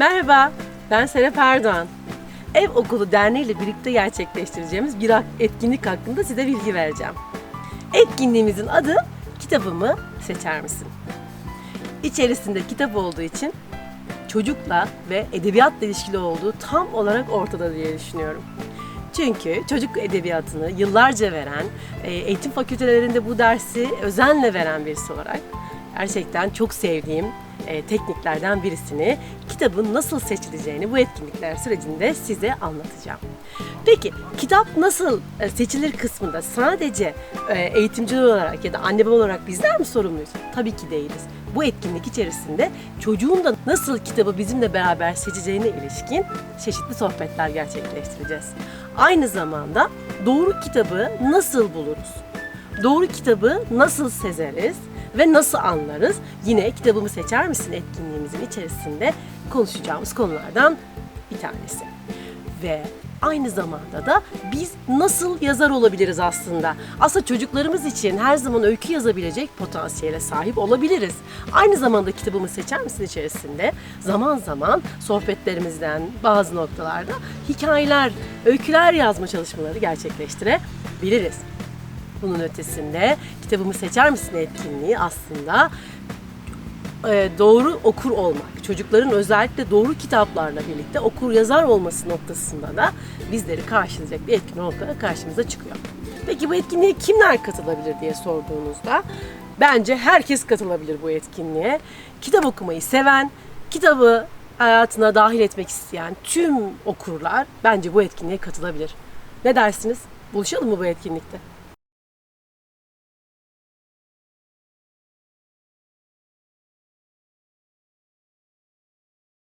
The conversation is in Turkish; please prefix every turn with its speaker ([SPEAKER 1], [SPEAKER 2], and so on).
[SPEAKER 1] Merhaba, ben Serap Erdoğan. Ev Okulu Derneği ile birlikte gerçekleştireceğimiz bir etkinlik hakkında size bilgi vereceğim. Etkinliğimizin adı Kitabımı Seçer Misin? İçerisinde kitap olduğu için çocukla ve edebiyatla ilişkili olduğu tam olarak ortada diye düşünüyorum. Çünkü çocuk edebiyatını yıllarca veren, e, eğitim fakültelerinde bu dersi özenle veren birisi olarak gerçekten çok sevdiğim e, tekniklerden birisini kitabın nasıl seçileceğini bu etkinlikler sürecinde size anlatacağım. Peki kitap nasıl e, seçilir kısmında sadece e, eğitimci olarak ya da anne baba olarak bizler mi sorumluyuz? Tabii ki değiliz. Bu etkinlik içerisinde çocuğun da nasıl kitabı bizimle beraber seçeceğine ilişkin çeşitli sohbetler gerçekleştireceğiz. Aynı zamanda doğru kitabı nasıl buluruz? Doğru kitabı nasıl sezeriz ve nasıl anlarız? Yine kitabımı seçer misin etkinliğimizin içerisinde konuşacağımız konulardan bir tanesi. Ve aynı zamanda da biz nasıl yazar olabiliriz aslında? Aslında çocuklarımız için her zaman öykü yazabilecek potansiyele sahip olabiliriz. Aynı zamanda kitabımı seçer misin içerisinde zaman zaman sohbetlerimizden bazı noktalarda hikayeler, öyküler yazma çalışmaları gerçekleştirebiliriz. Bunun ötesinde kitabımı seçer misin etkinliği aslında e, doğru okur olmak, çocukların özellikle doğru kitaplarla birlikte okur yazar olması noktasında da bizleri karşılayacak bir etkinlik olarak karşımıza çıkıyor. Peki bu etkinliğe kimler katılabilir diye sorduğunuzda bence herkes katılabilir bu etkinliğe. Kitap okumayı seven, kitabı hayatına dahil etmek isteyen tüm okurlar bence bu etkinliğe katılabilir. Ne dersiniz? Buluşalım mı bu etkinlikte?